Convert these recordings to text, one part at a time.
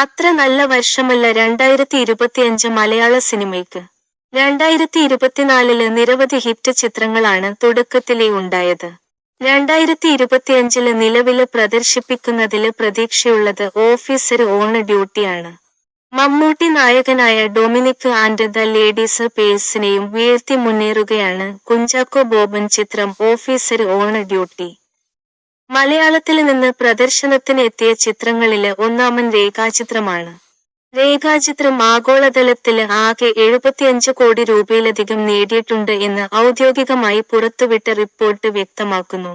അത്ര നല്ല വർഷമല്ല രണ്ടായിരത്തി ഇരുപത്തിയഞ്ച് മലയാള സിനിമയ്ക്ക്. രണ്ടായിരത്തി ഇരുപത്തിനാലിൽ നിരവധി ഹിറ്റ് ചിത്രങ്ങളാണ് തുടക്കത്തിലേ ഉണ്ടായത്. രണ്ടായിരത്തി ഇരുപത്തിയഞ്ചിൽ നിലവിൽ പ്രദർശിപ്പിക്കുന്നതിൽ പ്രതീക്ഷയുള്ളത് ഓഫീസർ ഓൺ ഡ്യൂട്ടിയാണ്. മമ്മൂട്ടി നായകനായ ഡൊമിനിക് ആൻഡ് ദ ലേഡീസ് പേഴ്സിനെയും വീഴ്ത്തി മുന്നേറുകയാണ് കുഞ്ചാക്കോ ബോബൻ ചിത്രം ഓഫീസർ ഓൺ ഡ്യൂട്ടി. മലയാളത്തിൽ നിന്ന് പ്രദർശനത്തിന് എത്തിയ ചിത്രങ്ങളിൽ ഒന്നാമൻ രേഖാചിത്രമാണ്. രേഖാചിത്രം ആഗോളതലത്തിൽ ആകെ എഴുപത്തിയഞ്ച് കോടി രൂപയിലധികം നേടിയിട്ടുണ്ട് എന്ന് ഔദ്യോഗികമായി പുറത്തുവിട്ട റിപ്പോർട്ട് വ്യക്തമാക്കുന്നു.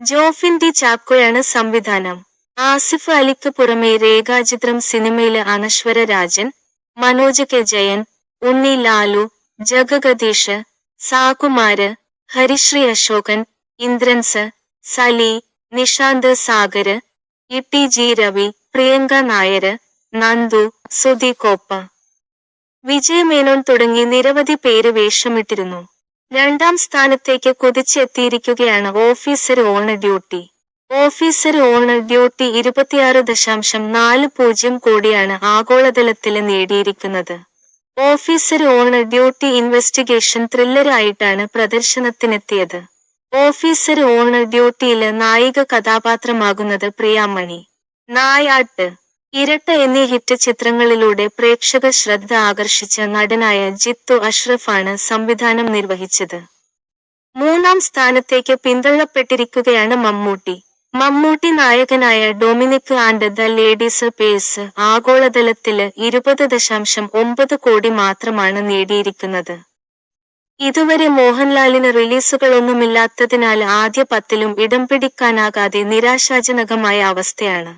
ജോഫിൻ ഡി ചാക്കോയാണ് സംവിധാനം. ആസിഫ് അലിക്ക് പുറമെ രേഖാചിത്രം സിനിമയിൽ Anaswara Rajan Manoj K Jayan Unni Lalu Jagadeesh Saikumar Harisree Ashokan Indrans Sali Nishanth Sagar E G Ravi Priyanka Nair Nandu Sudhi Koppa. Vijay Menon തുടങ്ങി നിരവധി പേര് വേഷമിട്ടിരുന്നു. രണ്ടാം സ്ഥാനത്തേക്ക് കുതിച്ചെത്തിയിരിക്കുകയാണ് officer on duty. Officer on duty ഇരുപത്തിയാറ് ദശാംശം നാല് പൂജ്യം കോടിയാണ് ആഗോളതലത്തിൽ നേടിയിരിക്കുന്നത്. ഓഫീസർ ഓൺ ഡ്യൂട്ടി ഇൻവെസ്റ്റിഗേഷൻ ത്രില്ലറായിട്ടാണ് പ്രദർശനത്തിനെത്തിയത്. ഓഫീസർ ഓണർ ഡ്യൂട്ടിയിൽ നായിക കഥാപാത്രമാകുന്നത് പ്രിയാമണി. നായാട്ട് ഇരട്ട എന്നീ ഹിറ്റ് ചിത്രങ്ങളിലൂടെ പ്രേക്ഷക ശ്രദ്ധ ആകർഷിച്ച നടനായ ജിത്തു അഷ്റഫാണ് സംവിധാനം നിർവഹിച്ചത്. മൂന്നാം സ്ഥാനത്തേക്ക് പിന്തള്ളപ്പെട്ടിരിക്കുകയാണ് മമ്മൂട്ടി. മമ്മൂട്ടി നായകനായ Dominic and the ladies purse ആഗോളതലത്തിൽ ഇരുപത് ദശാംശം ഒമ്പത് കോടി മാത്രമാണ് നേടിയിരിക്കുന്നത്. ഇതുവരെ മോഹൻലാലിന് റിലീസുകളൊന്നുമില്ലാത്തതിനാൽ ആദ്യ പത്തിലും ഇടം പിടിക്കാനാകാതെ നിരാശാജനകമായ അവസ്ഥയാണ്.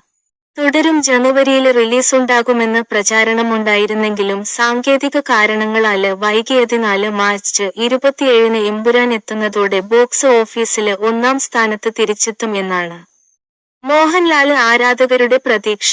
തുടരും ജനുവരിയിൽ റിലീസുണ്ടാകുമെന്ന് പ്രചാരണമുണ്ടായിരുന്നെങ്കിലും സാങ്കേതിക കാരണങ്ങളാൽ വൈകിയതിനാല് മാർച്ച് ഇരുപത്തിയേഴിന് എമ്പുരാൻ എത്തുന്നതോടെ ബോക്സ് ഓഫീസിൽ ഒന്നാം സ്ഥാനത്ത് തിരിച്ചെത്തും എന്നാണ് മോഹൻലാൽ ആരാധകരുടെ പ്രതീക്ഷ.